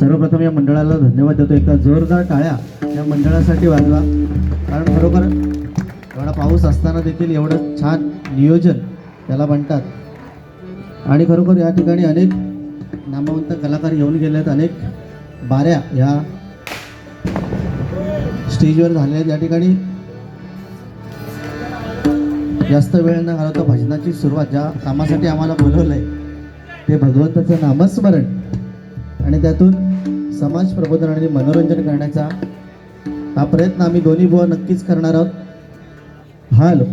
सर्वप्रथम या मंडळाला धन्यवाद देतो. एका जोरदार टाळ्या या मंडळासाठी वाजवा. कारण खरोखर एवढा पाऊस असताना देखील एवढं छान नियोजन त्याला म्हणतात. आणि खरोखर या ठिकाणी अनेक नामवंत कलाकार येऊन गेले आहेत अनेक बाऱ्या ह्या स्टेजवर झाल्या आहेत. या ठिकाणी जास्त वेळ न घालवता भजनाची सुरुवात ज्या कामासाठी आम्हाला बोलवलं आहे ते भगवंताचं नामस्मरण. आणि त्यातून समाज प्रबोधन आणि मनोरंजन करण्याचा हा प्रयत्न आम्ही दोन्ही बुवा नक्कीच करणार आहोत. हॅलो.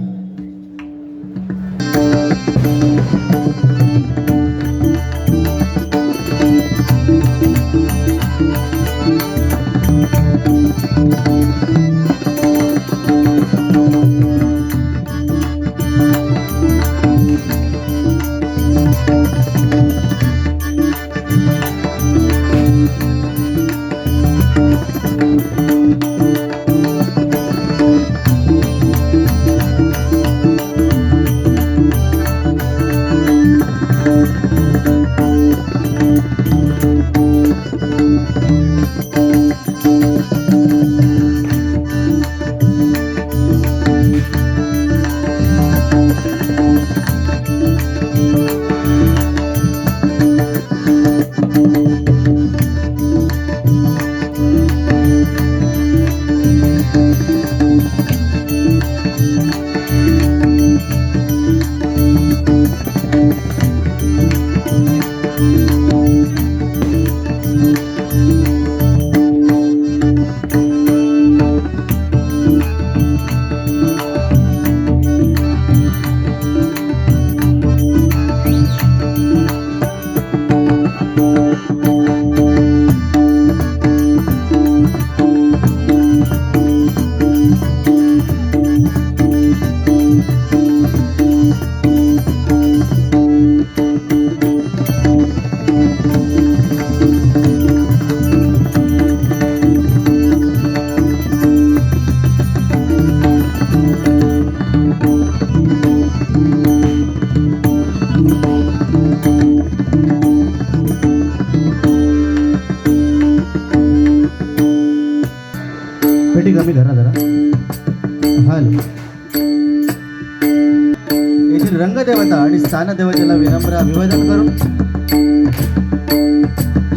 श्री रंगदेवता आणि स्थानदेवतेला विनम्र अभिवादन करून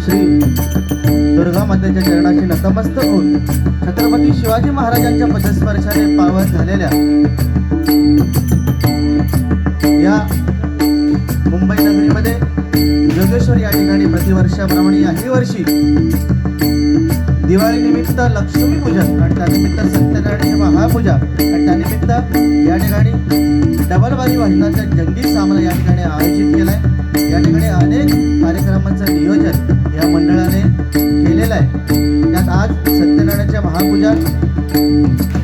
श्री दुर्गा मातेच्या चरणाशी नतमस्तक होऊन छत्रपती शिवाजी महाराजांच्या पदस्पर्शाने पावन झालेल्या या मुंबई नगरीमध्ये जोगेश्वर या ठिकाणी प्रतिवर्षाप्रमाणे याही वर्षी दिवाळी निमित्त लक्ष्मी पूजन आणि त्यानिमित्त सत्यनारायण महापूजा. आणि त्यानिमित्त या ठिकाणी डबलबारी वाहिनाचा जंगी सामना या ठिकाणी आयोजित आहे या ठिकाणी अनेक कार्यक्रमांचं नियोजन या मंडळाने केलेलं आहे. त्यात आज सत्यनारायणाच्या महापूजा.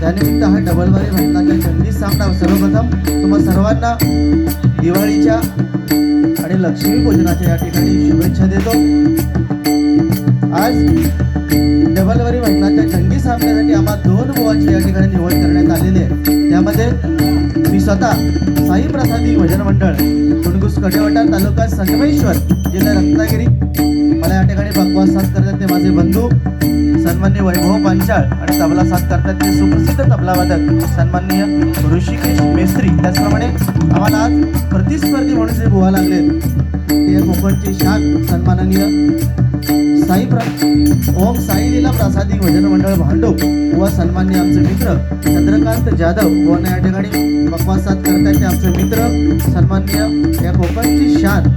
त्यानिमित्त हा डबलबारी वाहिनाचा जंगी सामना सर्वप्रथम तुम्हा सर्वांना दिवाळीच्या आणि लक्ष्मी पूजनाच्या या ठिकाणी शुभेच्छा देतो. आज डबलवरी महिन्याच्या जंगी सामन्यासाठी आम्हा दोन बुवाची या ठिकाणी निवड करण्यात आलेली आहे. त्यामध्ये मी स्वतः साई प्रसादी भजन मंडळ कुणगुस कडेवाटा तालुका संगमेश्वर जिल्हा रत्नागिरी. मला या ठिकाणी बकवास साथ करतात ते माझे बंधू सन्मान्य वैभव पांचाळ आणि तबला साथ करतात ते सुप्रसिद्ध तबलावादक सन्माननीय ऋषिकेश मेस्त्री. त्याचप्रमाणे आम्हाला आज प्रतिस्पर्धी म्हणून जे बुवा लागले ते कोकणचे शान सन्माननीय साई प्र ओम साई लीला प्रसादी भजन मंडळ भांडूप व सन्मान्य आमचे मित्र चंद्रकांत जाधव. व या ठिकाणी बकवासात करतात आमचे मित्र सन्मान्य या कोकणची शान.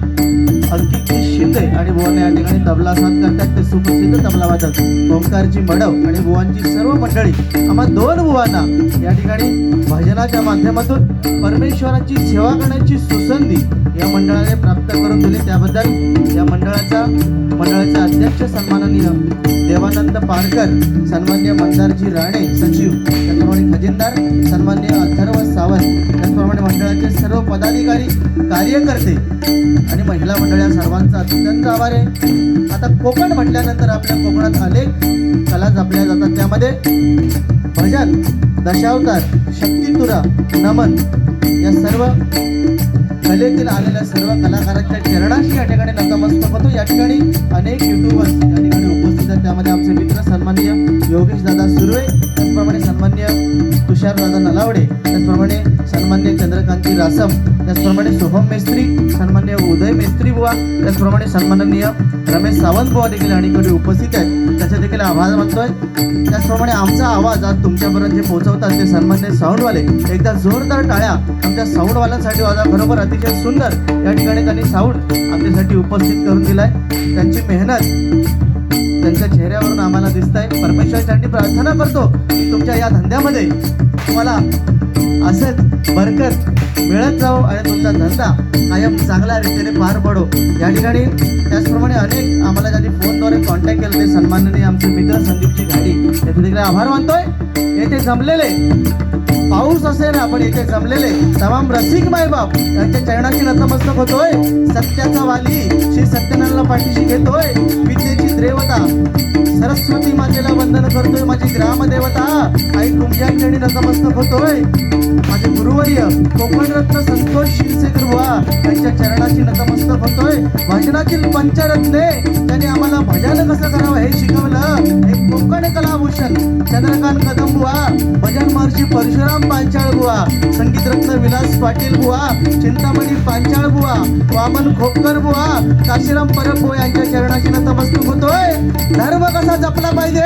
अंकित शिंदे आणि बुवाने या ठिकाणी तबला साथ करतात. ते सुप्रसिद्ध तबलावादक ओंकारजी मडव आणि बुवांची सर्व मंडळी. आम्हा दोन बुवांना या ठिकाणी भजनाच्या माध्यमातून परमेश्वराची सेवा करण्याची सुसंधी या मंडळाने प्राप्त करून दिली. त्याबद्दल या मंडळाचा मंडळाचे अध्यक्ष सन्माननीय देवानंद पारकर सन्मान्य मंदारजी राणे सचिव त्याचप्रमाणे खजिनदार सन्मान्य अथर्व सावंत त्याचप्रमाणे मंडळाचे सर्व पदाधिकारी कार्यकर्ते आणि महिला मंडळ सगळ्या सर्वांचा अत्यंत आभार आहे आता कोकण म्हटल्यानंतर आपल्या कोकणात अनेक कला जपल्या जातात त्यामध्ये. भजन दशावतार शक्तितुरा नमन या सर्व कलेतील आलेल्या सर्व कलाकारांच्या चरणाशी या ठिकाणी नतमस्तक होतो. या ठिकाणी अनेक युट्यूबर्स या ठिकाणी त्यामध्ये आमचे मित्र सन्मान्य योगेश दादा सुर्वे त्याचप्रमाणे सन्मान्य तुषार दादा नलावडे त्याचप्रमाणे सन्मान्य चंद्रकांती रासम त्याचप्रमाणे सोहम मेस्त्री सन्मान्य उदय मेस्त्री बुवा त्याचप्रमाणे सन्माननीय रमेश सावंत बुवा देखील आणि उपस्थित आहेत. त्याचे देखील आभार मानतोय त्याचप्रमाणे आमचा आवाज आज तुमच्यापर्यंत जे पोहोचवतात ते सन्मान्य साऊंडवाले एकदा जोरदार टाळ्या. आमच्या साऊंडवाल्यांसाठी वाजा बरोबर अतिशय सुंदर या ठिकाणी त्यांनी साऊंड आमच्यासाठी उपस्थित करून दिलाय. त्यांची मेहनत त्यांच्या चेहऱ्यावरून आम्हाला दिसत आहे परमेश्वरांसाठी प्रार्थना करतो की तुमच्या या धंद्यामध्ये तुम्हाला असंच बरकत मिळत जावो आणि तुमचा धंदा कायम चांगल्या रीतीने पार पडो. या ठिकाणी त्याचप्रमाणे अनेक आम्हाला ज्यांनी फोनद्वारे कॉन्टॅक्ट केलं ते सन्माननीय आमचे मित्र संदीपची गाडी. त्याचे तिकडे आभार मानतोय. येथे जमलेले. पाऊस असेल आपण इथे जमलेले. तमाम रसिक मायबाप यांच्या चरणाची नतमस्तक होतोय. सत्याचा वाली श्री सत्यनारायणला पाठीशी घेतोय. विद्येची देवता सरस्वती मातेला वंदन करतोय माझी ग्रामदेवता. आई तुमच्या चरणी नतमस्तक होतोय. माझे गुरुवर्य कोकणरत्न संतोष शिरसे गुरुवा यांच्या चरणाची नतमस्तक होतोय. भजनातील पंचरत्ने त्यांनी आम्हाला भजन कसं करावं हे शिकवलं. हे कोकण कलाभूषण चंद्रकांत कदम भजन महर्षी परशुराम पांचाळ बुवा. संगीतरत्न विलास पाटील बुवा. चिंतामणी पांचाळ बुवा. वामन खोपकर बुवा. काशीराम परब बुवा यांच्या चरणाशी नतमस्तक होतोय. धर्म कसा जपला पाहिजे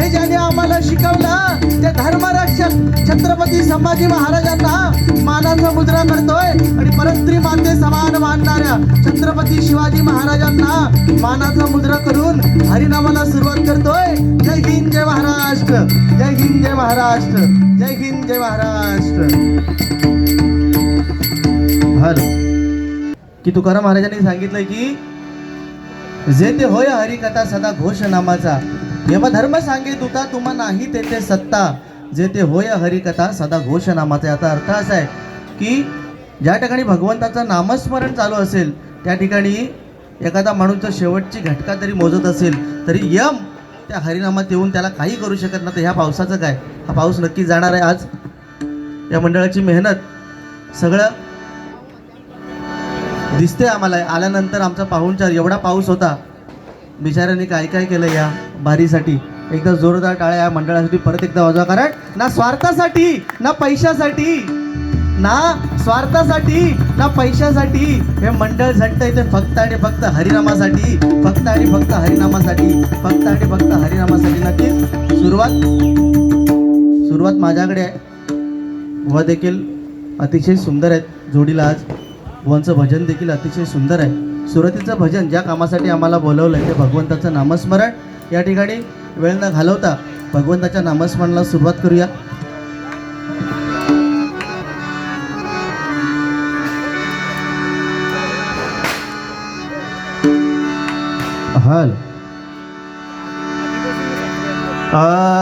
हे ज्याने आम्हाला शिकवलं ते धर्मरक्षक छत्रपती संभाजी महाराजांना मानाचा मुद्रा करतोय. आणि परस्त्री माते समान मानणाऱ्या छत्रपती शिवाजी महाराजांना मानाचा मुद्रा करून हरिनामाला सुरुवात करतोय. जय हिंद जय महाराष्ट्र. जय हिंद जय महाराष्ट्र. जय हिंद जय महाराष्ट्र. हॅलो की तुकाराम महाराजांनी सांगितलंय की जे ते होय हरिकथा सदा घोष नामाचा. यमधर्म सांगे तुता तुम्हा नाही तेथे सत्ता. जे ते होय हरिकथा सदा घोष नामाचा. याचा अर्थ असा आहे की ज्या ठिकाणी भगवंताचं नामस्मरण चालू असेल त्या ठिकाणी एखादा माणूसचा शेवटची घटका तरी मोजत असेल तरी यम त्या हरिनामात येऊन त्याला काही करू शकत नाही. तर ह्या पावसाचं काय? हा पाऊस नक्की जाणार आहे आज. या मंडळाची मेहनत सगळं दिसते आम्हाला. आल्यानंतर आमचा पाहुणचार एवढा पाऊस होता. बिचाऱ्यांनी काय काय केलं या बारीसाठी? एकदा जोरदार टाळ्या या मंडळासाठी. परत एकदा वाजवा. कारण ना स्वार्थासाठी ना पैशासाठी. ना स्वार्थासाठी ना पैशासाठी. हे मंडळ झटत इथे फक्त आणि फक्त हरिनामासाठी. फक्त आणि फक्त हरिनामासाठी. फक्त आणि फक्त हरिनामासाठी. नक्कीच सुरुवात सुरुवात माझ्याकडे आहे. व देखील अतिशय सुंदर आहेत जोडीला आज. वंचं भजन देखील अतिशय सुंदर आहे. सुरतीचं भजन ज्या कामासाठी आम्हाला बोलवलं आहे ते भगवंताचं नामस्मरण. या ठिकाणी वेळ न घालवता भगवंताच्या नामस्मरणाला सुरुवात करूया. हल हॅलो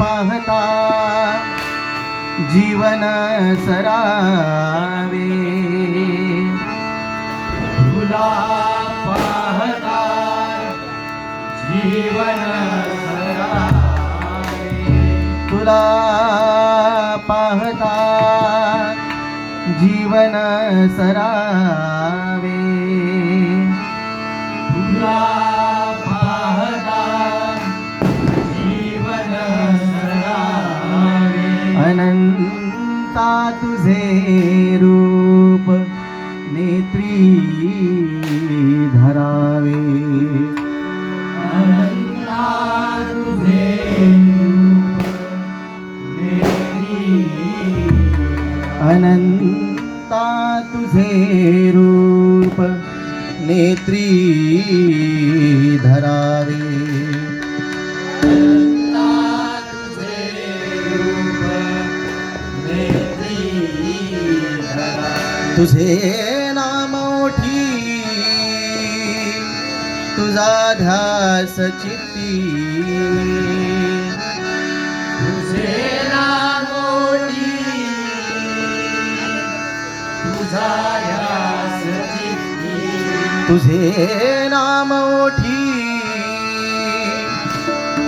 पाहता जीवन सरावे. तुला पाहता जीवन तुला पाहता जीवन सरावे. तुला आता तुझे रूप. नेत्री धरावे. अनंता तुझे अनंता तुझे रूप. नेत्री धरावे. तुझे नाम ओठी. तुझा ध्यास चित्ती. तुझे नाम ओठी. तुझा ध्यास चित्ती. तुझे नाम ओठी.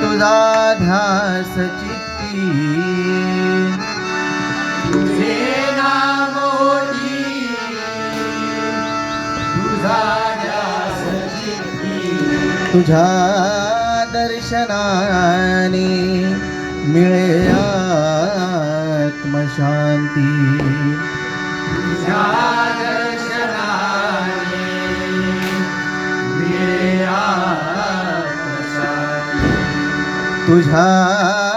तुझा ध्यास चित्ती. तुझ्या दर्शनाने मिळे आत्मशांती. तुझ्या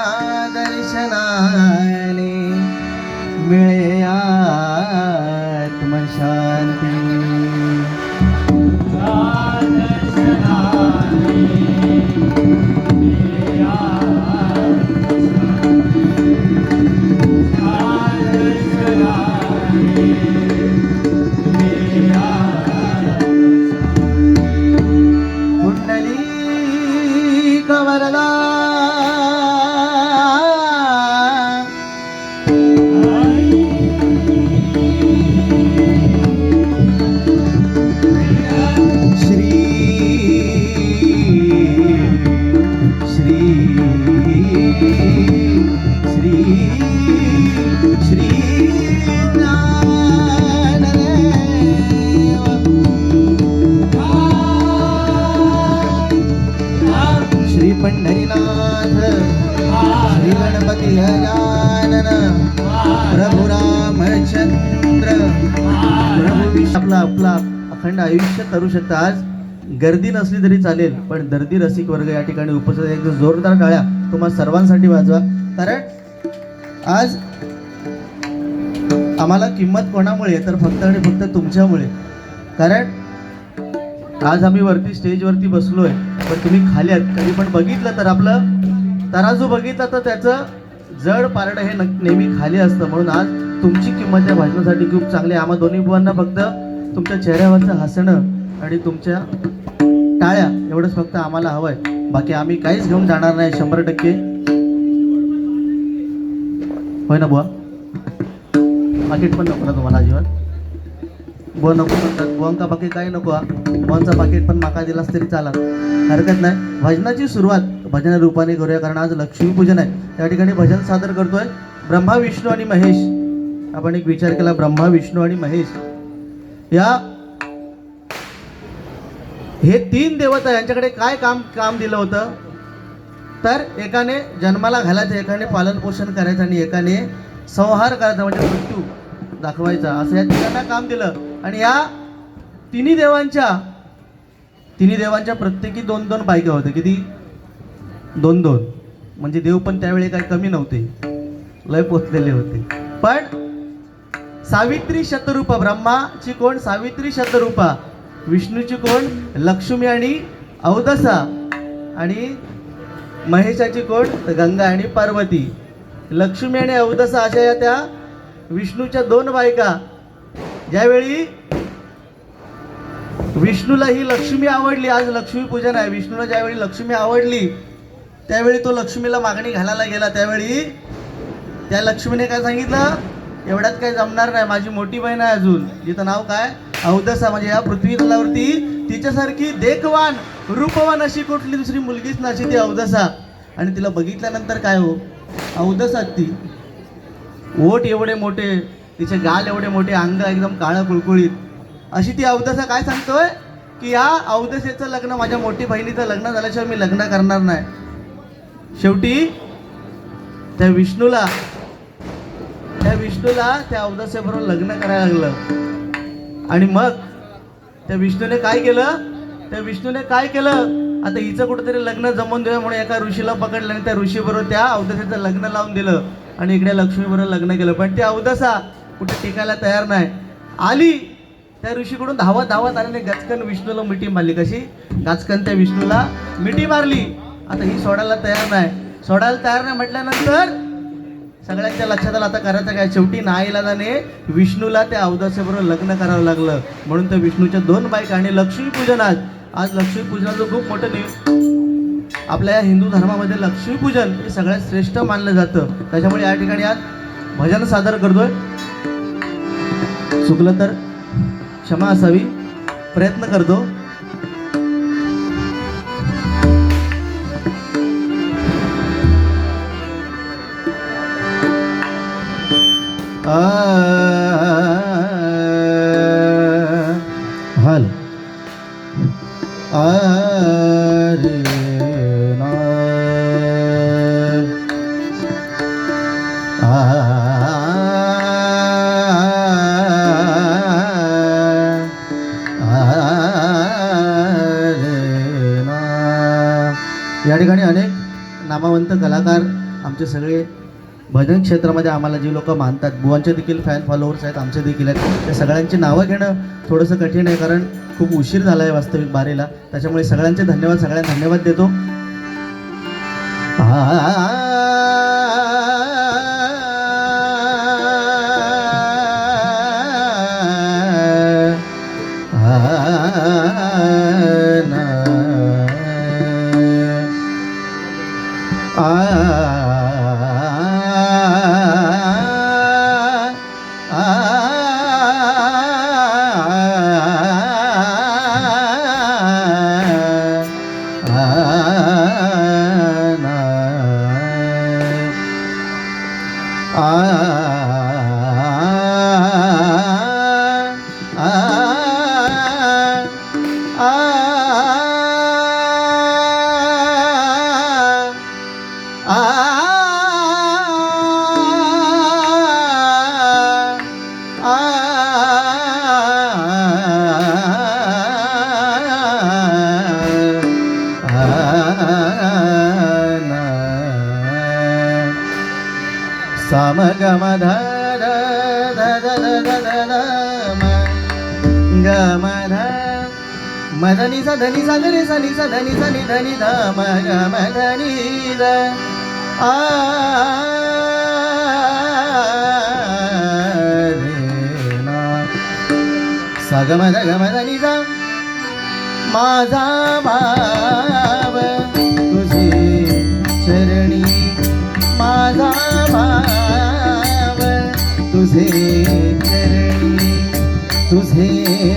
करू शकता. आज गर्दी नसली तरी चालेल पण दर्दी रसिक वर्ग या ठिकाणी उपस्थित एक जोरदार काळ्या तुम्हा सर्वांसाठी वाजवा. कारण आज आम्हाला किंमत कोणामुळे तर फक्त आणि फक्त तुमच्यामुळे. कारण आज आम्ही वरती स्टेजवरती बसलोय पण तुम्ही खाली कधी पण बघितलं तर आपलं तराजू बघितलं तर त्याचं जड पारडं हे नेहमी खाली असतं. म्हणून आज तुमची किंमत या भाषणासाठी खूप चांगली आहे. आम्हा दोन्ही बुवांना फक्त तुमच्या चेहऱ्यावरचं हसणं आणि तुमच्या टाळ्या एवढंच फक्त आम्हाला हवंय. बाकी आम्ही काहीच घेऊन जाणार नाही शंभर टक्के. होय ना बुवा? पाकिट पण नको ना तुम्हाला अजिबात. बुवा नको म्हणतात. बुवांका बाकी काही नको हा. बुवांचा पाकिट पण माका दिलास तरी चालत. हरकत नाही. भजनाची सुरुवात भजन रूपाने करूया कारण आज लक्ष्मीपूजन आहे. त्या ठिकाणी भजन सादर करतोय ब्रह्मा विष्णू आणि महेश. आपण एक विचार केला ब्रह्मा विष्णू आणि महेश. या. हे तीन देवता यांच्याकडे काय काम काम दिलं होतं? तर एकाने जन्माला घालायचं एकाने पालन पोषण करायचं आणि एकाने संहार करायचा म्हणजे मृत्यू दाखवायचा. असं या तिघांना काम दिलं. आणि या तिन्ही देवांच्या तिन्ही देवांच्या प्रत्येकी दोन दोन बायका होत्या. किती? दोन दोन. म्हणजे देव पण त्यावेळी काही कमी नव्हते. लय पोचलेले होते. पण सावित्री शतरूपा ब्रह्माची कोण? सावित्री शतरूपा. विष्णूची कोण? लक्ष्मी आणि अवदसा. आणि महेशाची कोण? गंगा आणि पार्वती. लक्ष्मी आणि अवदसा अशा या त्या विष्णूच्या दोन बायका. ज्यावेळी विष्णूला ही लक्ष्मी आवडली आज लक्ष्मी पूजन आहे. विष्णूला ज्यावेळी लक्ष्मी आवडली त्यावेळी तो लक्ष्मीला मागणी घालायला गेला. त्यावेळी त्या लक्ष्मीने काय सांगितलं? एवढ्यात काही जमणार नाही. माझी मोठी बहीण आहे अजून. तिचं नाव काय? अवदसा म्हणजे या पृथ्वी तलावरती तिच्यासारखी देखवान रूपवान अशी कुठली दुसरी मुलगीच नाशी ती अवदसा आणि तिला बघितल्यानंतर काय हो? अवदसा ती. ओठ एवढे मोठे तिचे गाल एवढे मोठे अंग एकदम काळं कुळकुळीत. अशी ती अवदसा काय सांगतोय? की या अवदसेचं लग्न माझ्या मोठी बहिणीचं लग्न झाल्याशिवाय मी लग्न करणार नाही. शेवटी त्या विष्णूला विष्णूला त्या अवदसेबरोबर लग्न करायला लागलं. आणि मग त्या विष्णूने काय केलं? त्या विष्णूने काय केलं? आता हिचं कुठेतरी लग्न जमवून देऊया म्हणून एका ऋषीला पकडलं आणि त्या ऋषीबरोबर त्या अवदसेचं लग्न लावून दिलं. आणि इकडे लक्ष्मीबरोबर लग्न केलं. पण ती अवदसा कुठे टिकायला तयार नाही. आली. त्या ऋषीकडून धावत धावत आल्याने गचकन विष्णूला मिठी मारली. कशी? गचकन त्या विष्णूला मिठी मारली. आता ही सोडायला तयार नाही. सोडायला तयार नाही म्हटल्यानंतर सगळ्यांच्या लक्षात आलं आता करायचं काय? शेवटी नाईलाजाने विष्णूला त्या अवदासाबरोबर लग्न करावं लागलं. म्हणून त्या विष्णूच्या दोन बायका आणि लक्ष्मीपूजनात. आज लक्ष्मीपूजनाचं खूप मोठं नि आपल्या या हिंदू धर्मामध्ये लक्ष्मीपूजन हे सगळ्यात श्रेष्ठ मानलं जातं. त्याच्यामुळे या ठिकाणी आज भजन सादर करतोय. चुकलं तर क्षमा असावी. प्रयत्न करतो. हल अरे या ठिकाणी अनेक नामवंत कलाकार आमचे सगळे भजन क्षेत्रामध्ये आम्हाला जी लोक मानतात बुवांचे देखील फॅन फॉलोअर्स आहेत आमचे देखील आहेत. त्या सगळ्यांची नावं घेणं थोडंसं कठीण आहे कारण खूप उशीर झाला आहे वास्तविक बारीला. त्याच्यामुळे सगळ्यांचे धन्यवाद सगळ्यांना धन्यवाद देतो. धनी सागरे सनी सा धनी सनी धनी धाम गम धनी आ सगम धगम धनी सा माझा भाव तुझी चरणी. माझा भाव तुझे चरणी. तुझे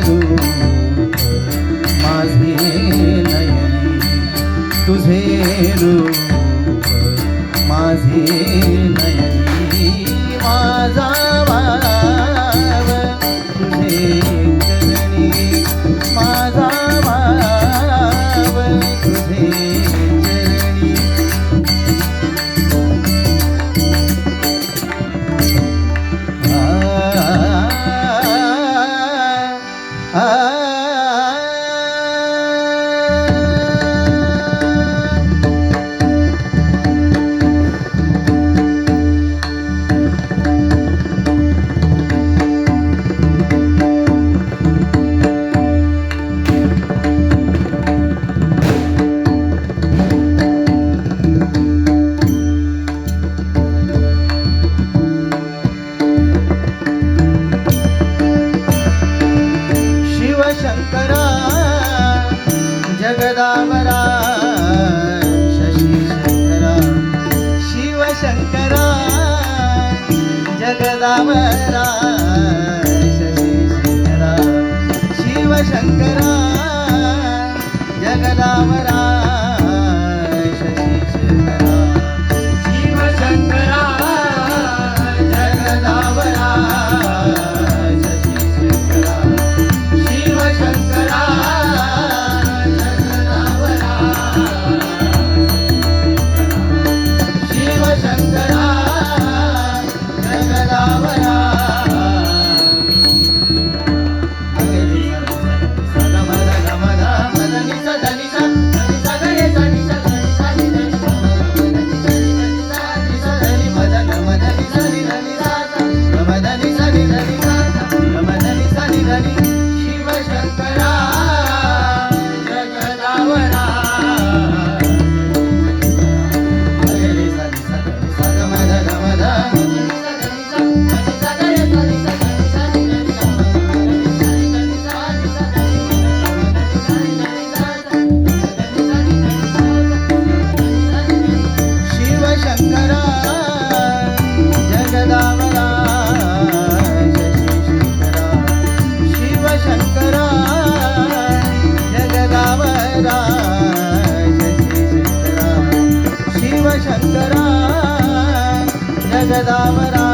जगदावरा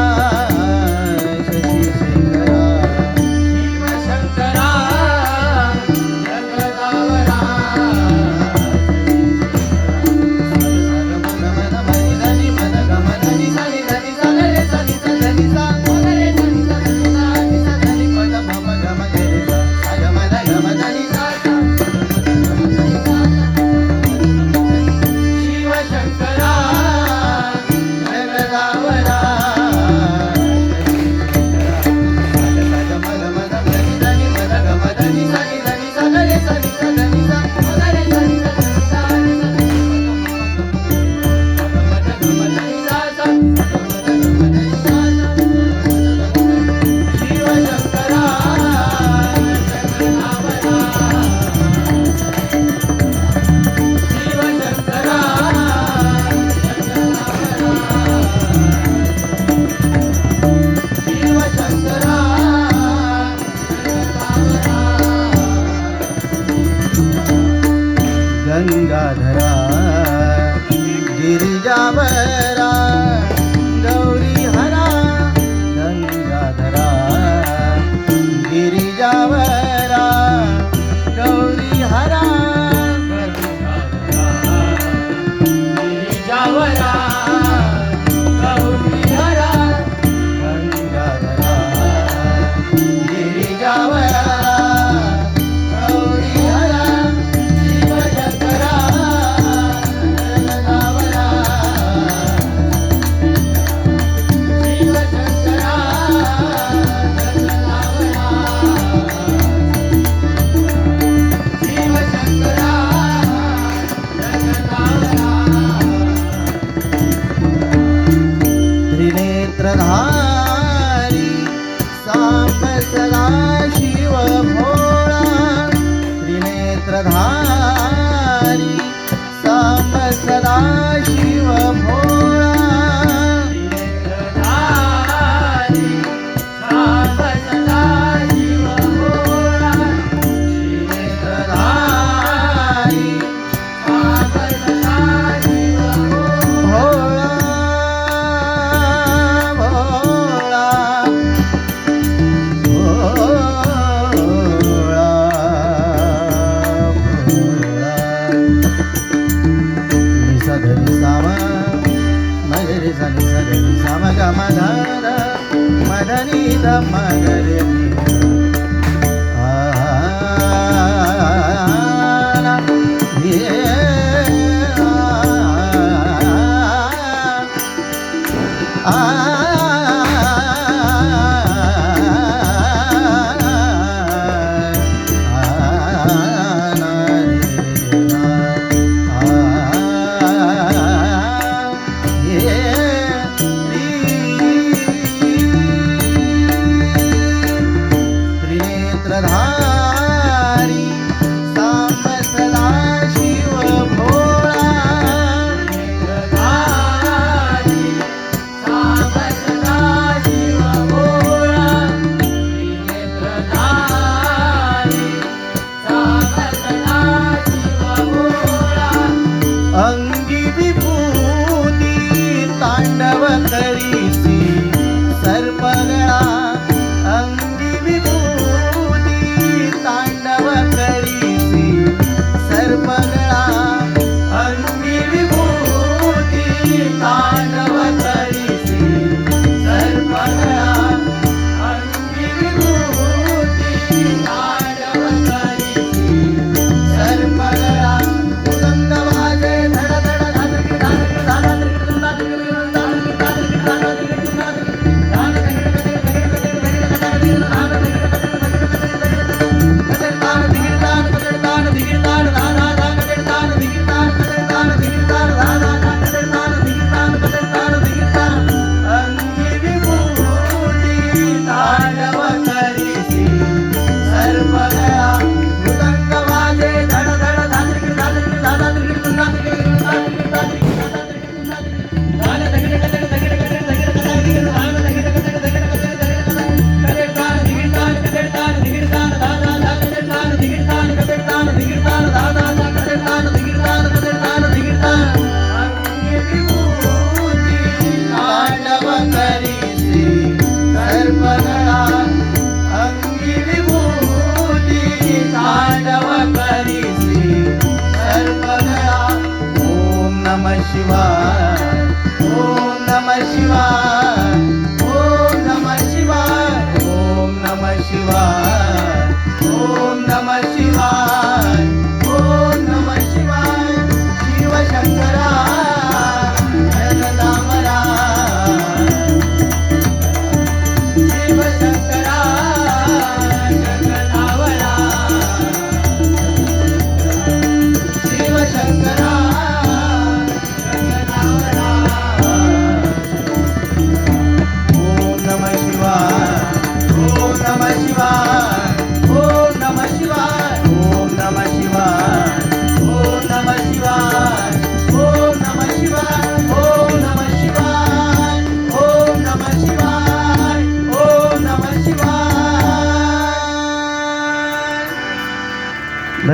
मगरे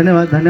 धन्यवाद धन्यवाद